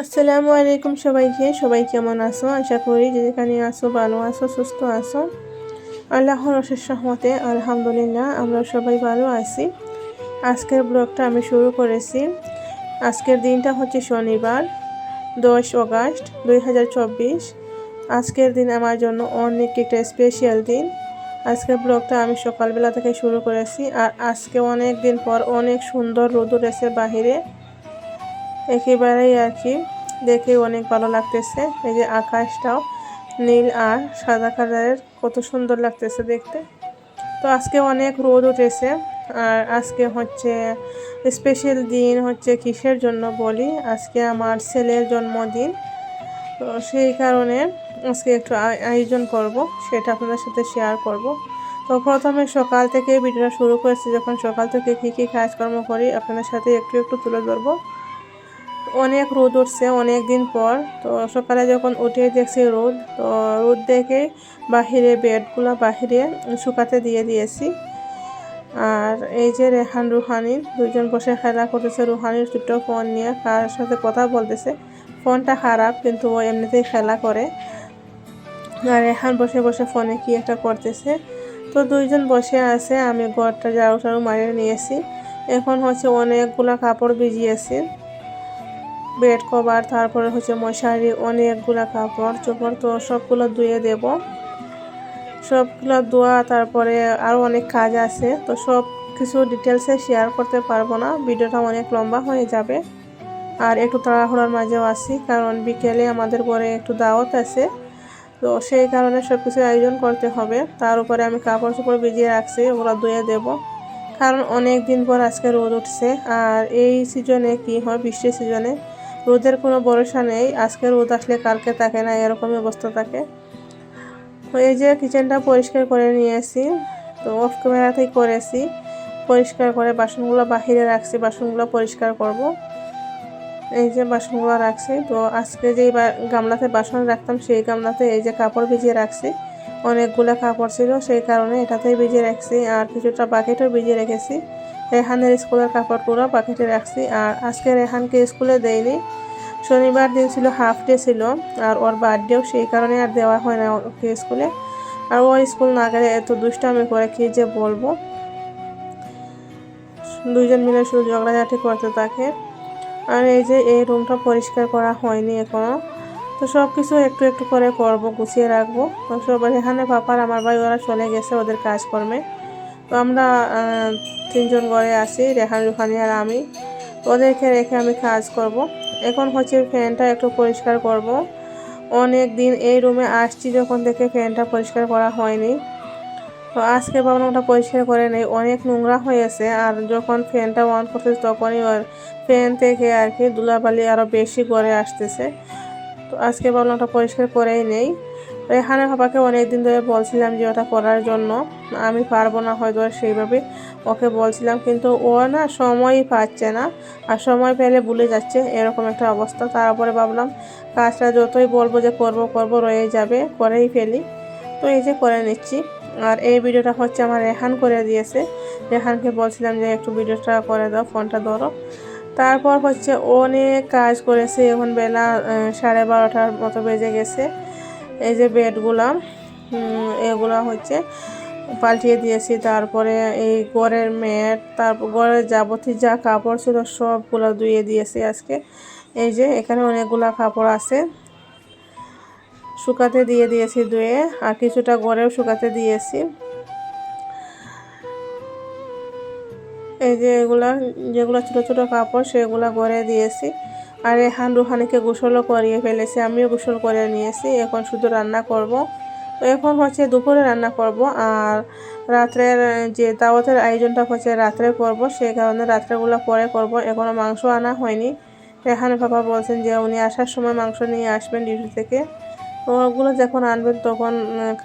আসসালামু আলাইকুম সবাইকে। সবাই কেমন আছো? আশা করি যে যেখানে আছো ভালো আছো, সুস্থ আছো। আল্লাহর অশেষ সহমতে আলহামদুলিল্লাহ, আমরা সবাই ভালো আছি। আজকের ব্লগটা আমি শুরু করেছি। আজকের দিনটা হচ্ছে শনিবার, দশ অগাস্ট দুই আজকের দিন আমার জন্য অনেক একটা স্পেশাল দিন। আজকের ব্লগটা আমি সকালবেলা থেকে শুরু করেছি। আর আজকে অনেক দিন পর অনেক সুন্দর রোদ উঠেছে বাহিরে। একেবারেই আর কি দেখে অনেক ভালো লাগতেছে। এই যে আকাশটাও নীল আর সাদা কালারের কত সুন্দর লাগতেছে দেখতে। তো আজকে অনেক রোদ উঠেছে আর আজকে হচ্ছে স্পেশাল দিন হচ্ছে কিসের জন্য বলি? আজকে আমার ছেলের জন্মদিন। তো সেই কারণে আজকে একটু আয়োজন করব, সেটা আপনাদের সাথে শেয়ার করব। তো প্রথমে সকাল থেকে ভিডিওটা শুরু করেছি, যখন সকাল থেকে কী কী কাজকর্ম করি আপনাদের সাথে একটু একটু তুলে ধরবো। অনেক রোদ উঠছে অনেক দিন পর। তো সকালে যখন উঠে দেখছি রোদ, তো রোদ দেখে বাহিরে বেডগুলো বাহিরে শুকাতে দিয়ে দিয়েছি। আর এই যে রেহান, রুহানি দুজন বসে খেলা করতেছে। রুহানির ছোট্ট ফোন নিয়ে কার সাথে কথা বলতেছে। ফোনটা খারাপ, কিন্তু ও এমনিতেই খেলা করে। আর রেহান বসে বসে ফোনে কি একটা করতেছে। তো দুইজন বসে আছে, আমি ঘরটা ঝাড়ু টাড়ু মারিয়ে নিয়েছি। এখন হচ্ছে অনেকগুলো কাপড় ভিজিয়েছি। বেড কভার, তারপরে হচ্ছে মশারি, অনেকগুলো কাপড়, চোপড় তো সবগুলো ধুয়ে দেব। সবগুলো ধোয়া, তারপরে আরও অনেক কাজ আছে, তো সব কিছু ডিটেলসে শেয়ার করতে পারব না। ভিডিওটা অনেক লম্বা হয়ে যাবে। আর একটু তাড়াহুড়ার মাঝেও আসি কারণ বিকেলে আমাদের পরে একটু দাওয়াত আছে। তো সেই কারণে সব কিছু আয়োজন করতে হবে। তার উপরে আমি কাপড় চোপড় ভিজিয়ে রাখছি, ওগুলো ধুয়ে দেব। কারণ অনেক দিন পর আজকে রোদ উঠছে, আর এই সিজনে কি হয়, বৃষ্টির সিজনে রোদের কোনো ভরসা নেই, আজকে রোদ আসলে কালকে থাকে না, এরকমই অবস্থা থাকে। এই যে কিচেনটা পরিষ্কার করে নিয়েছি তো অফ ক্যামেরাতেই করেছি। পরিষ্কার করে বাসনগুলো বাহিরে রাখছি, বাসনগুলো পরিষ্কার করব। এই যে বাসনগুলো রাখছি, তো আজকে যে গামলাতে বাসন রাখতাম, সেই গামলাতে এই যে কাপড় ভিজিয়ে রাখছি। অনেকগুলো কাপড় ছিল, সেই কারণে এটাতেই ভিজিয়ে রাখছি, আর কিছুটা বাকেটও ভিজিয়ে রেখেছি। রেহানের স্কুলের কাপড়গুলো পাখিতে রাখছি। আর আজকে রেহানকে স্কুলে দেয়নি শনিবার দিন ছিল হাফ ডে ছিল, আর ওর বার্থডেও সেই কারণে আর দেওয়া হয় না ওকে স্কুলে। আর ও স্কুল না গেলে এত দুষ্টামি করে কি যে বলব? দুজন মিলে শুধু ঝগড়াঝাটি করতে থাকে আর এই যে এই রুমটা পরিষ্কার করা হয়নি এখনও তো সব কিছু একটু একটু করে করব, গুছিয়ে রাখব। সব এখানে পাপার আমার ভাই, ওরা চলে গেছে ওদের কাজকর্মে। আমরা তিনজন ঘরে আসি রেহান, রুহানি আর আমি। ওদেরকে রেখে আমি কাজ করব। এখন হচ্ছে ফ্যানটা একটু পরিষ্কার করব। অনেক দিন এই রুমে আসছি যখন থেকে ফ্যানটা পরিষ্কার করা হয়নি। তো আজকে ভাবলাম ওটা পরিষ্কার করে নেই। অনেক নোংরা হয়েছে আর যখন ফ্যানটা অন করতেছে তখনই ওর ফ্যান থেকে আর কি ধুলাবালি আরও বেশি গড়ে আসতেছে। তো আজকে ভাবলাম ওটা পরিষ্কার করেই নেই। রেহানের বাবাকে অনেকদিন ধরে বলছিলাম যে ওটা করার জন্য। আমি পারব না হয়তো সেইভাবে ওকে বলছিলাম, কিন্তু ও না সময়ই পাচ্ছে না আর সময় পেলে ভুলে যাচ্ছে এরকম একটা অবস্থা। তারপরে ভাবলাম, কাজটা যতই বলব যে করব করব রয়ে যাবে, করেই ফেলি। তো এই যে করে নিচ্ছি। আর এই ভিডিওটা হচ্ছে আমার রেহান করে দিয়েছে। রেহানকে বলছিলাম যে একটু ভিডিওটা করে দাও, ফোনটা ধরো। তারপর হচ্ছে অনেক কাজ করেছে। এখন বেলা সাড়ে বারোটার মতো বেজে গেছে। এই যে বেডগুলা এগুলা হচ্ছে পাল্টিয়ে দিয়েছি। তারপরে এই গড়ের ম্যাট, তারপর গড়ের যাবতীয় যা কাপড় ছিল সবগুলো ধুয়ে দিয়েছি আজকে। এই যে এখানে অনেকগুলা কাপড় আছে, শুকাতে দিয়ে দিয়েছি ধুয়ে, আর কিছুটা গড়েও শুকাতে দিয়েছি। এই যে এগুলা, যেগুলো ছোটো ছোটো কাপড় সেগুলো গড়ে দিয়েছি। আর রেহান রুহানিকে গোসলও করিয়ে ফেলেছে, আমিও গোসল করে নিয়েছি, এখন শুধু রান্না করব। তো এখন হচ্ছে দুপুরে রান্না করব আর রাত্রের, যে দাওয়াতের আয়োজনটা হচ্ছে রাত্রে করব, সেই কারণে রাত্রেগুলো পরে করব। এখনও মাংস আনা হয়নি। রেহান বাবা বলছেন যে উনি আসার সময় মাংস নিয়ে আসবেন ডিউটি থেকে। তো ওগুলো যখন আনবেন তখন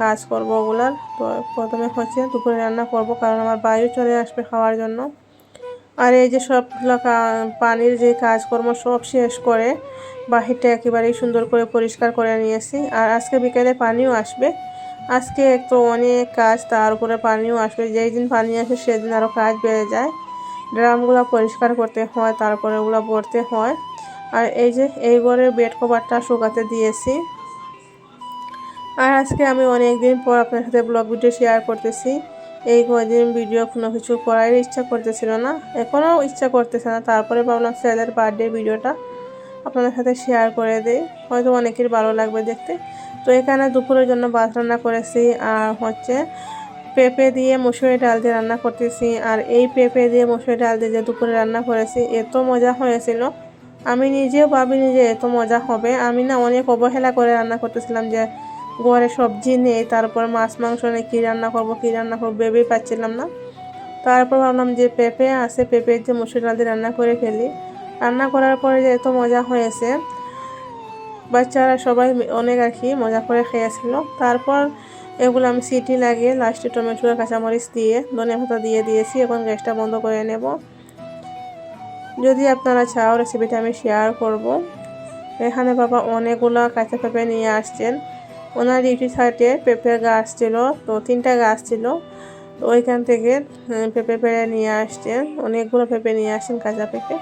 কাজ করব ওগুলার। তো প্রথমে হচ্ছে দুপুরে রান্না করব, কারণ আমার বায়ু চলে আসবে খাওয়ার জন্য। আর এই যে সবগুলো পানির যে কাজকর্ম সব শেষ করে বাহিরটা একেবারেই সুন্দর করে পরিষ্কার করে নিয়েছি। আর আজকে বিকেলে পানিও আসবে। আজকে একটু অনেক কাজ, তার উপরে পানিও আসবে। যেই দিন পানি আসে, সেদিন আরও কাজ বেড়ে যায়। ড্রামগুলো পরিষ্কার করতে হয়, তারপরে ওগুলো ভরতে হয়। আর এই যে, এই ঘরের বেড কভারটা শুকাতে দিয়েছি। আর আজকে আমি অনেক দিন পর আপনার সাথে ব্লগ ভিডিও শেয়ার করতেছি। এই কদিন ভিডিও কোনো কিছু করার ইচ্ছা করতেছিল না, এখনও ইচ্ছা করতেছে না। তারপরে ভাবলাম ছেলের বার্থডে ভিডিওটা আপনাদের সাথে শেয়ার করে দিই। হয়তো অনেকের ভালো লাগবে দেখতে। তো এখানে দুপুরের জন্য ভাত রান্না করেছি আর হচ্ছে পেঁপে দিয়ে মুসুরি ডাল দিয়ে রান্না করতেছি। আর এই পেঁপে দিয়ে মুসুরি ডাল দিয়ে যে দুপুরে রান্না করেছি, এত মজা হয়েছিল। আমি নিজেও ভাবিনি যে এত মজা হবে। আমি না অনেক অবহেলা করে রান্না করতেছিলাম যে ঘরে সবজি নেই, তারপর মাছ, মাংস নেই, কী রান্না করব, কী রান্না করব ভেবেই পাচ্ছিলাম না। তারপর ভাবলাম যে পেঁপে আছে পেঁপে যে মুসুর ডাল দিয়ে রান্না করে ফেলি। রান্না করার পরে যে এত মজা হয়েছে, বাচ্চারা সবাই অনেক আর কি মজা করে খেয়েছিল। তারপর এগুলো আমি সিটি লাগিয়ে লাস্টে টমেটো আর কাঁচামরিচ দিয়ে ধনে পাতা দিয়ে দিয়েছি এখন গ্যাসটা বন্ধ করে নেব। যদি আপনারা চাও রেসিপিটা আমি শেয়ার করব। এখানে বাবা অনেকগুলো কাঁচা পেঁপে নিয়ে আসছেন। ওনার ডিউটি সাইডে পেঁপের গাছ ছিল, তো তিনটা গাছ ছিল। তো ওইখান থেকে পেঁপে পেড়ে নিয়ে আসছেন, অনেকগুলো পেঁপে নিয়ে আসছেন কাঁচা পেঁপে।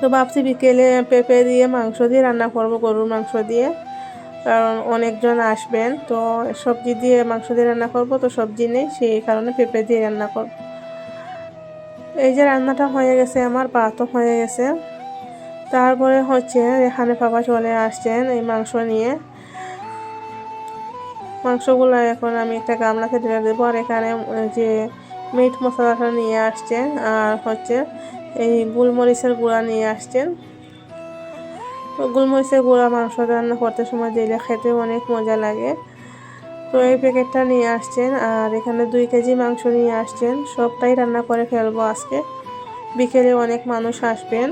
তো ভাবছি বিকেলে পেঁপে দিয়ে মাংস দিয়ে রান্না করব, গরুর মাংস দিয়ে। কারণ অনেকজন আসবেন, তো সবজি দিয়ে মাংস দিয়ে রান্না করব, তো সবজি নেই, সেই কারণে পেঁপে দিয়ে রান্না করব। এই যে রান্নাটা হয়ে গেছে আমার ভাতও হয়ে গেছে। তারপরে হচ্ছে এখানে পাপা চলে আসছেন এই মাংস নিয়ে। মাংসগুলো এখন আমি একটা গামলাতে ঢেলে দেবো। আর এখানে যে মিট মশলাটা নিয়ে আসছেন আর হচ্ছে এই গোলমরিচের গুঁড়া নিয়ে আসছেন তো গোলমরিচের গুঁড়া মাংস রান্না করতে সময় দিলে খেতে অনেক মজা লাগে। তো এই প্যাকেটটা নিয়ে আসছেন, আর এখানে দুই কেজি মাংস নিয়ে আসছেন। সবটাই রান্না করে ফেলব আজকে। বিকেলে অনেক মানুষ আসবেন।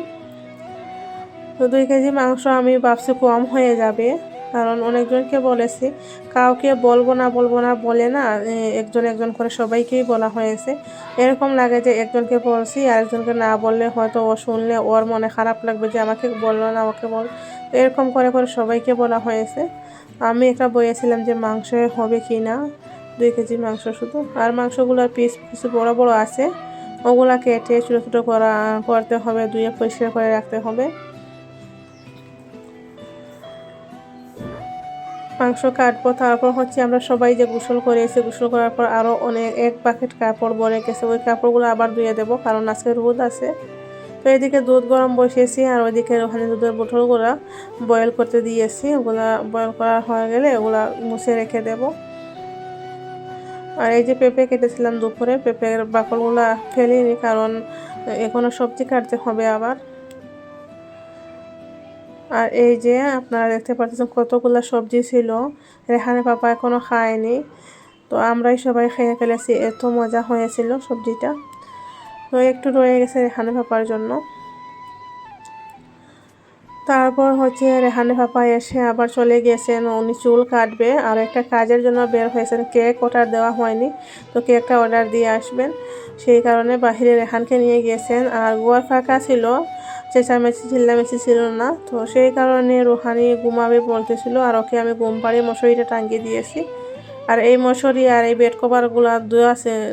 তো দুই কেজি মাংস আমি ভাবছি কম হয়ে যাবে। কারণ অনেকজনকে বলেছি, কাউকে বলব না বলব না বলে না একজন একজন করে সবাইকেই বলা হয়েছে। এরকম লাগে যে একজনকে বলছি আর একজনকে না বললে হয়তো ও শুনলে ওর মনে খারাপ লাগবে যে আমাকে বলল না, আমাকে বল। এরকম করে করে সবাইকে বলা হয়েছে। আমি একটা বইয়েছিলাম যে মাংস হবে কি না, দুই কেজি মাংস শুধু। আর মাংসগুলোর পিস কিছু বড় বড় আছে, ওগুলা কেটে ছোটো ছোটো করা, করতে হবে দুয়ে পরিষ্কার করে রাখতে হবে। মাংস কাটবো তারপর হচ্ছে আমরা সবাই যে গোসল করে এসে গোসল করার পর আরও অনেক, এক বাকেট কাপড় ভরে গেছে। ওই কাপড়গুলো আবার ধুয়ে দেবো, কারণ আজকে রোদ আছে। তো এদিকে দুধ গরম বসিয়েছি, আর ওইদিকে ওখানে দুধের বোতলগুলো বয়েল করতে দিয়েছি। ওগুলা বয়েল করা হয়ে গেলে ওগুলা মুছে রেখে দেব। আর এই যে পেঁপে কেটেছিলাম দুপুরে, পেঁপের বাকলগুলা ফেলিনি, কারণ এখনও সবজি কাটতে হবে আবার। আর এই যে আপনারা দেখতে পাচ্ছেন কতগুলো সবজি ছিল। রেহানে পাপা এখনও খায়নি। তো আমরাই সবাই খেয়ে ফেলেছি। এত মজা হয়েছিল সবজিটা। তো একটু রয়ে গেছে রেহানে পাপার জন্য। তারপর হচ্ছে রেহানে পাপা এসে আবার চলে গেছেন, উনি চুল কাটবে আর একটা কাজের জন্য বের হয়েছেন। কেক অর্ডার দেওয়া হয়নি, তো কেকটা অর্ডার দিয়ে আসবেন। সেই কারণে বাহিরে রেহানকে নিয়ে গেছেন। আর গোয়ার ফাঁকা ছিল, চেঁচামেচি, চিল্লামেচি ছিল না। তো সেই কারণে রুহানি ঘুমাবে বলতেছিল, আর ওকে আমি ঘুম পাড়িয়ে মশারিটা টাঙ্গিয়ে দিয়েছি। আর এই মশারি আর এই বেড কভারগুলো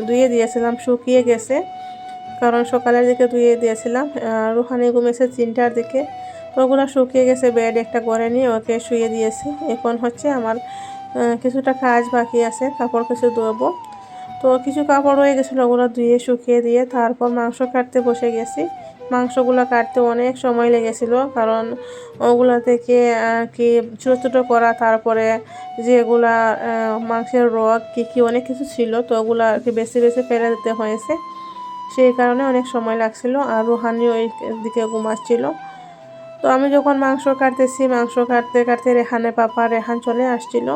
ধুয়ে দিয়েছিলাম, শুকিয়ে গেছে। কারণ সকালের দিকে ধুয়ে দিয়েছিলাম। রুহানি ঘুমেছে তিনটার দিকে। ওগুলো শুকিয়ে গেছে বেড একটা করে নিয়ে ওকে শুয়ে দিয়েছি। এখন হচ্ছে আমার কিছুটা কাজ বাকি আছে, কাপড় কিছু ধোবো। তো কিছু কাপড় রয়ে গেছিল, ওগুলো ধুয়ে শুকিয়ে দিয়ে তারপর মাংস কাটতে বসে গেছি। মাংসগুলো কাটতে অনেক সময় লেগেছিল, কারণ ওগুলো থেকে কি ছোটো ছোটো করা, তারপরে যেগুলা মাংসের রগ কী কী অনেক কিছু ছিল, তো ওগুলো আর কি বেশি বেশি ফেলে দিতে হয়েছে। সেই কারণে অনেক সময় লাগছিল আর রুহানি ওই দিকে ঘুমাচ্ছিল তো আমি যখন মাংস কাটতেছি, মাংস কাটতে কাটতে রেহানে পাপা রেহান চলে আসছিল।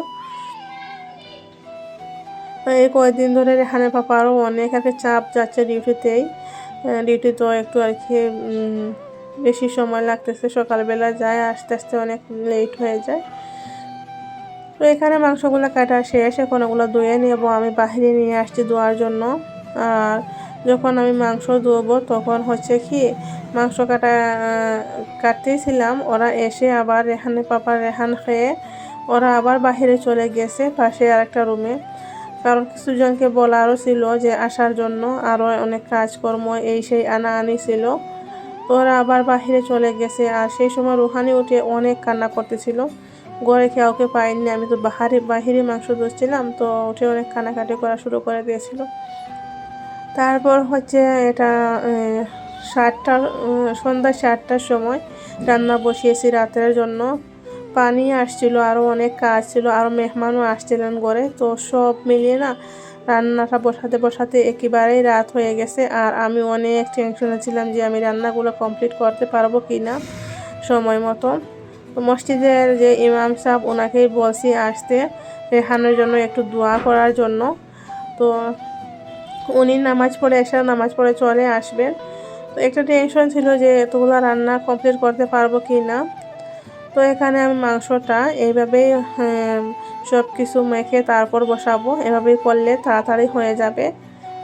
এই কয়েকদিন ধরে রেহানে পাপা আরও অনেক আর চাপ যাচ্ছে ডিউটিতেই। ডিউটি তো একটু আর কি বেশি সময় লাগতেছে, সকালবেলা যায়, আস্তে আস্তে অনেক লেট হয়ে যায়। তো এখানে মাংসগুলো কাটা শেষ, এখন ওগুলো ধুয়ে নেব, আমি বাহিরে নিয়ে আসছি ধোয়ার জন্য। আর যখন আমি মাংস ধোবো, তখন হচ্ছে কি, মাংস কাটা, কাটতেছিলাম। ওরা এসে আবার রেহানে পাপা রেহান খেয়ে, ওরা আবার বাহিরে চলে গেছে পাশে আর একটা রুমে। কারণ কিছুজনকে বলারও ছিল যে আসার জন্য, আরও অনেক কাজকর্ম এই সেই আনা আনি ছিল ওরা আবার বাহিরে চলে গেছে, আর সেই সময় রুহানি উঠে অনেক কান্না করতেছিল। ঘরে কাউকে পাইনি আমি তো বাহারে, বাহিরে মাংস ধরছিলাম, তো উঠে অনেক কান্নাকাটি করা শুরু করে দিয়েছিল। তারপর হচ্ছে এটা সাতটার সন্ধ্যা সাতটার সময় রান্না বসিয়েছি রাতের জন্য। পানি আসছিল আরও অনেক কাজ ছিল আরও মেহমানও আসছিলেন ঘরে। তো সব মিলিয়ে না রান্নাটা বসাতে বসাতে একেবারেই রাত হয়ে গেছে। আর আমি অনেক টেনশনে ছিলাম যে আমি রান্নাগুলো কমপ্লিট করতে পারব কি না সময় মতো। মসজিদের যে ইমাম সাহেব, ওনাকেই বলছি আসতে, রেহানোর জন্য একটু দোয়া করার জন্য। তো উনি নামাজ পড়ে এসে নামাজ পড়ে চলে আসবেন। তো একটা টেনশন ছিল যে এতগুলো রান্না কমপ্লিট করতে পারব কি না তো এখানে আমি মাংসটা এইভাবেই সব কিছু মেখে তারপর বসাবো। এভাবেই করলে তাড়াতাড়ি হয়ে যাবে।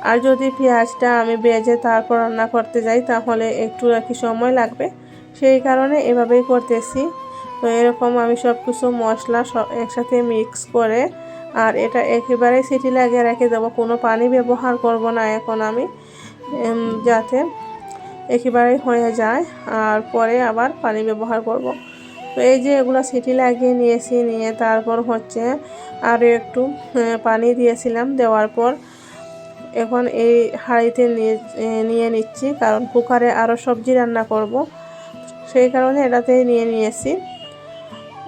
আর যদি পেঁয়াজটা আমি বেজে তারপর রান্না করতে যাই, তাহলে একটু আর কি সময় লাগবে। সেই কারণে এভাবেই করতেছি। তো এরকম আমি সব কিছু মশলা সব একসাথে মিক্স করে আর এটা একেবারে সিটি লাগিয়ে রেখে দেবো। কোনো পানি ব্যবহার করব না এখন আমি যাতে একেবারেই হয়ে যায়। আর পরে আবার পানি ব্যবহার করব। তো এই যে এগুলো সিটি লাগিয়ে নিয়েছি, নিয়ে তারপর হচ্ছে আরও একটু পানি দিয়েছিলাম। দেওয়ার পর এখন এই হাঁড়িতে নিয়ে নিচ্ছি। কারণ কুকারে আরও সবজি রান্না করব। সেই কারণে এটাতেই নিয়ে নিয়েছি।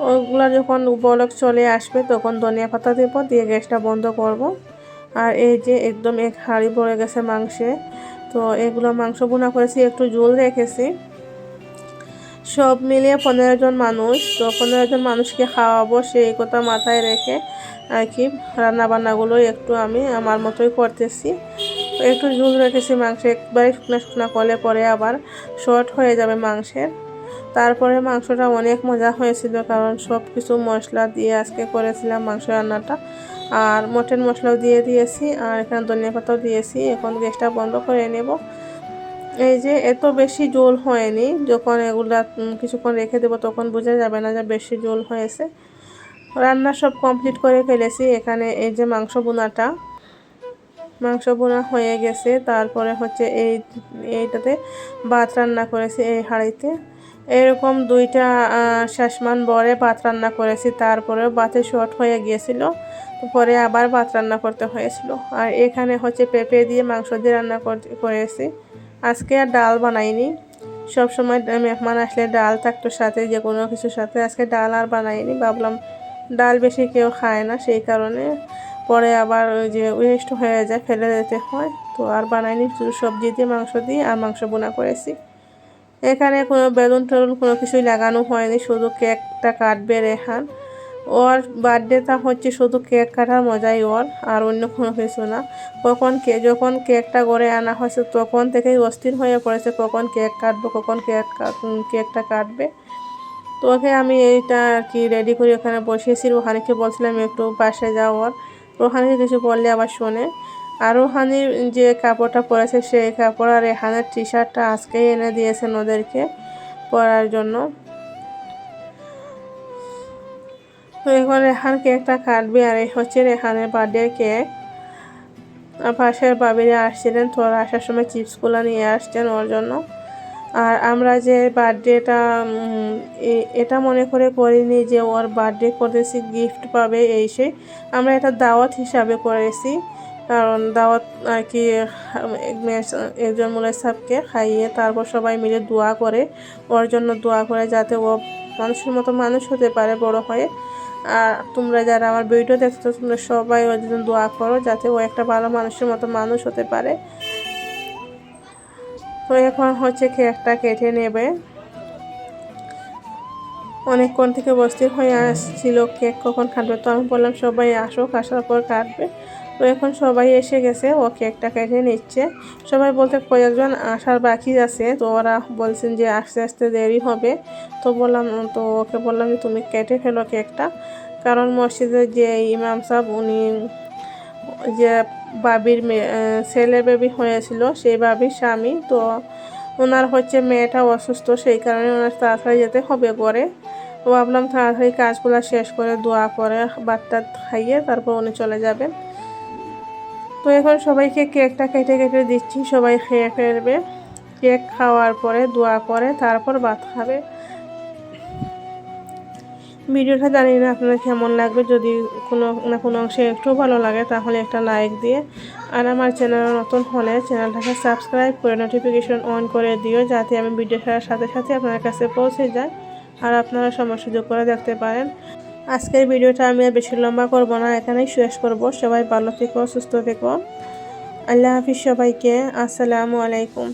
ওগুলো যখন বলক চলে আসবে, তখন ধনিয়া পাতা দেবো, দিয়ে গ্যাসটা বন্ধ করব। আর এই যে একদম এক হাঁড়ি পড়ে গেছে মাংসে, তো এগুলো মাংস বোনা করেছি, একটু জল রেখেছি। সব মিলিয়ে পনেরো জন মানুষ, তো পনেরো জন মানুষকে খাওয়াবো, সেই কথা মাথায় রেখে আর কি রান্নাবান্নাগুলো একটু আমি আমার মতোই করতেছি। একটু ঝুল রেখেছি মাংস, একবারে শুকনো শুকনো করলে পরে আবার শর্ট হয়ে যাবে মাংসের। তারপরে মাংসটা অনেক মজা হয়েছিল, কারণ সব কিছু মশলা দিয়ে আজকে করেছিলাম মাংস রান্নাটা। আর মটন মশলাও দিয়ে দিয়েছি, আর এখানে ধনিয়া পাতাও দিয়েছি। এখন গ্যাসটা বন্ধ করে নেব। এই যে এত বেশি জোল হয়নি, যখন এগুলা কিছুক্ষণ রেখে দেবো তখন বোঝা যাবে না যে বেশি জোল হয়েছে। রান্না সব কমপ্লিট করে ফেলেছি, এখানে এই যে মাংস বোনাটা মাংস বোনা হয়ে গেছে, তারপরে হচ্ছে এই, এইটাতে ভাত রান্না করেছি এই হাঁড়িতে। এরকম দুইটা শেষমান বরে ভাত রান্না করেছি। তারপরেও ভাতে শর্ট হয়ে গিয়েছিল। পরে আবার ভাত রান্না করতে হয়েছিল। আর এখানে হচ্ছে পেঁপে দিয়ে মাংস দিয়ে রান্না করেছি। আজকে আর ডাল বানাইনি। সব সময় মেহমান আসলে ডাল থাকতো সাথে, যে কোনো কিছুর সাথে। আজকে ডাল আর বানাইনি। ভাবলাম ডাল বেশি কেউ খায় না, সেই কারণে পরে আবার ওই যে ওয়েস্ট হয়ে যায়, ফেলে দিতে হয়। তো আর বানাইনি, শুধু সবজি দিয়ে মাংস দিয়ে আর মাংস বোনা করেছি। এখানে কোনো বেলুন টেলুন কোনো কিছুই লাগানো হয়নি, শুধু কেকটা কাটবে রেহান। ওর বার্থডেটা হচ্ছে শুধু কেক কাটার মজাই ওর, আর অন্য কোনো কিছু না। কখন কে, যখন কেকটা গড়ে আনা হয়েছে তখন থেকেই অস্থির হয়ে পড়েছে কখন কেক কাটবো, কখন কেক কেকটা কাটবে। তো ওকে আমি এইটা আর কি রেডি করে ওখানে বসিয়েছি। রোহানিকে বলছিলাম, একটু পাশে যাও ওর। রোহানিকে কিছু বললে আবার শোনে। আর রোহানির যে কাপড়টা পরেছে সেই কাপড় আর এখানের টি শার্টটা আজকেই এনে দিয়েছেন ওদেরকে পরার জন্য। তো এখন রেহান কেকটা কাটবে আর এই হচ্ছে রেহানের বার্থডে কেক পাশের বাবিরা আসছিলেন তোরা আসার সময় চিপসগুলো নিয়ে আসছেন ওর জন্য। আর আমরা যে বার্থডেটা এটা মনে করে করিনি যে ওর বার্থডে করতেছি গিফট পাবে এই সেই আমরা এটা দাওয়াত হিসাবে করেছি। কারণ দাওয়াত আর কি একজন মুলাই সাহেবকে খাইয়ে তারপর সবাই মিলে দোয়া করে। ওর জন্য দোয়া করে যাতে ও মানুষের মতো মানুষ হতে পারে, বড় হয়ে। আর তোমরা যারা আমার ভিডিও দেখছ, তোমরা সবাই ওর জন্য দোয়া করো যাতে ও একটা ভালো মানুষের মতো মানুষ হতে পারে। তো এখন হচ্ছে কেকটা কেটে নেবে। অনেকক্ষণ থেকে বস্তির হয়ে আসছিল কেক কখন কাটবে তো আমি বললাম সবাই আসো আসার পর কাটবে তো এখন সবাই এসে গেছে ও কেকটা কেটে নিচ্ছে। সবাই বলতে কয়েকজন আসার বাকি আছে, তো ওরা বলছেন যে আস্তে আস্তে দেরি হবে। তো বললাম, তো ওকে বললাম যে তুমি কেটে ফেলো কেকটা। কারণ মসজিদের যে ইমাম সাহেব, উনি যে বাবির ছেলে বেবি হয়েছিল, সেই বাবির স্বামী, তো ওনার হচ্ছে মেয়েটা অসুস্থ, সেই কারণে ওনার তাড়াতাড়ি যেতে হবে তো ভাবলাম তাড়াতাড়ি কাজগুলো শেষ করে দোয়া করে বাচ্চা খাইয়ে তারপর উনি চলে যাবেন। তো এখন সবাইকে কেকটা কেটে কেটে দিচ্ছি। সবাই খেয়ে ফেলবে। কেক খাওয়ার পরে দোয়া করে, তারপর ভাত খাবে। ভিডিওটা জানি না আপনার কেমন লাগবে। যদি কোনো না কোনো অংশে একটু ভালো লাগে, তাহলে একটা লাইক দিয়ে। আর আমার চ্যানেল নতুন হলে চ্যানেলটাকে সাবস্ক্রাইব করে নোটিফিকেশন অন করে দিও, যাতে আমি ভিডিও ছাড়ার সাথে সাথে আপনার কাছে পৌঁছে যায় আর আপনারা সময় সুযোগ করে দেখতে পারেন। আজকের ভিডিওটা আমি আর বেশি লম্বা করব না, এখানেই শেষ করব। সবাই ভালো থেকো, সুস্থ থেকো। আল্লাহ হাফিজ সবাইকে। আসসালামু আলাইকুম।